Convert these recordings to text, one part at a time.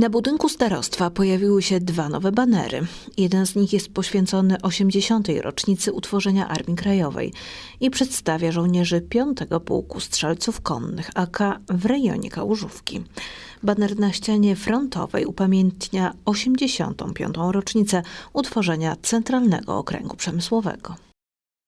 Na budynku starostwa pojawiły się dwa nowe banery. Jeden z nich jest poświęcony 80. rocznicy utworzenia Armii Krajowej i przedstawia żołnierzy 5 Pułku Strzelców Konnych AK w rejonie Kałużówki. Baner na ścianie frontowej upamiętnia 85. rocznicę utworzenia Centralnego Okręgu Przemysłowego.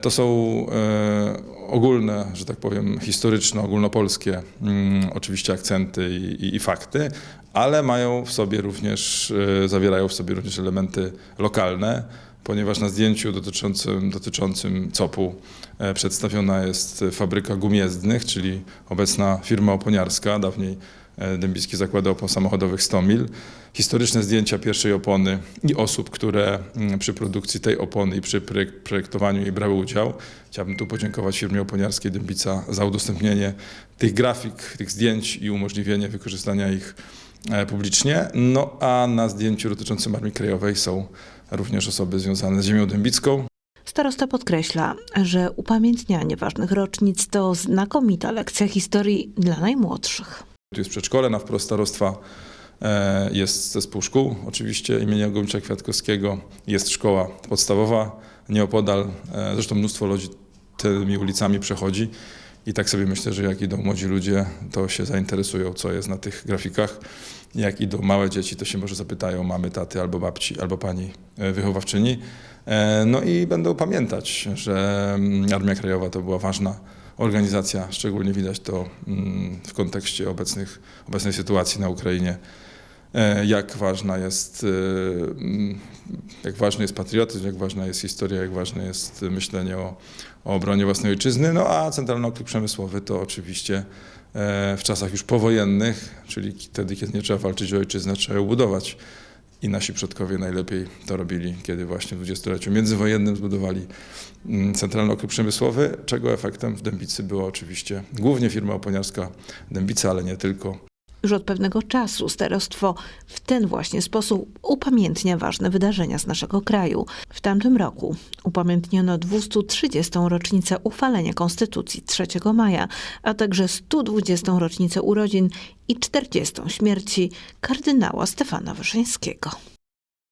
To są e, ogólne, że tak powiem, historyczne, ogólnopolskie mm, oczywiście akcenty i, i, i fakty, ale mają w sobie również, e, zawierają w sobie również elementy lokalne, ponieważ na zdjęciu dotyczącym, dotyczącym COP-u e, przedstawiona jest fabryka gum jezdnych, czyli obecna firma oponiarska, dawniej e, Dębickie Zakłady Opon Samochodowych Stomil. Historyczne zdjęcia pierwszej opony i osób, które mm, przy produkcji tej opony i przy projek- projektowaniu jej brały udział. Chciałbym tu podziękować firmie oponiarskiej Dębica za udostępnienie tych grafik, tych zdjęć i umożliwienie wykorzystania ich publicznie. No a na zdjęciu dotyczącym Armii Krajowej są również osoby związane z ziemią dębicką. Starosta podkreśla, że upamiętnianie ważnych rocznic to znakomita lekcja historii dla najmłodszych. Tu jest przedszkole na wprost starostwa, e, jest zespół szkół, oczywiście imienia Gomicza Kwiatkowskiego, jest szkoła podstawowa nieopodal, e, zresztą mnóstwo ludzi tymi ulicami przechodzi i tak sobie myślę, że jak idą młodzi ludzie, to się zainteresują, co jest na tych grafikach. Jak idą małe dzieci, to się może zapytają mamy, taty albo babci, albo pani e, wychowawczyni. E, No i będą pamiętać, że mm, Armia Krajowa to była ważna organizacja, szczególnie widać to mm, w kontekście obecnych, obecnej sytuacji na Ukrainie, jak ważna jest, e, jak ważny jest patriotyzm, jak ważna jest historia, jak ważne jest myślenie o, o obronie własnej ojczyzny, no a Centralny Okręg Przemysłowy to oczywiście e, w czasach już powojennych, czyli wtedy, kiedy nie trzeba walczyć o ojczyznę, trzeba ją budować. I nasi przodkowie najlepiej to robili, kiedy właśnie w dwudziestoleciu międzywojennym zbudowali mm, Centralny Okręg Przemysłowy, czego efektem w Dębicy była oczywiście głównie firma oponiarska Dębica, ale nie tylko. Już od pewnego czasu starostwo w ten właśnie sposób upamiętnia ważne wydarzenia z naszego kraju. W tamtym roku upamiętniono 230. rocznicę uchwalenia Konstytucji 3 maja, a także 120. rocznicę urodzin i 40. śmierci kardynała Stefana Wyszyńskiego.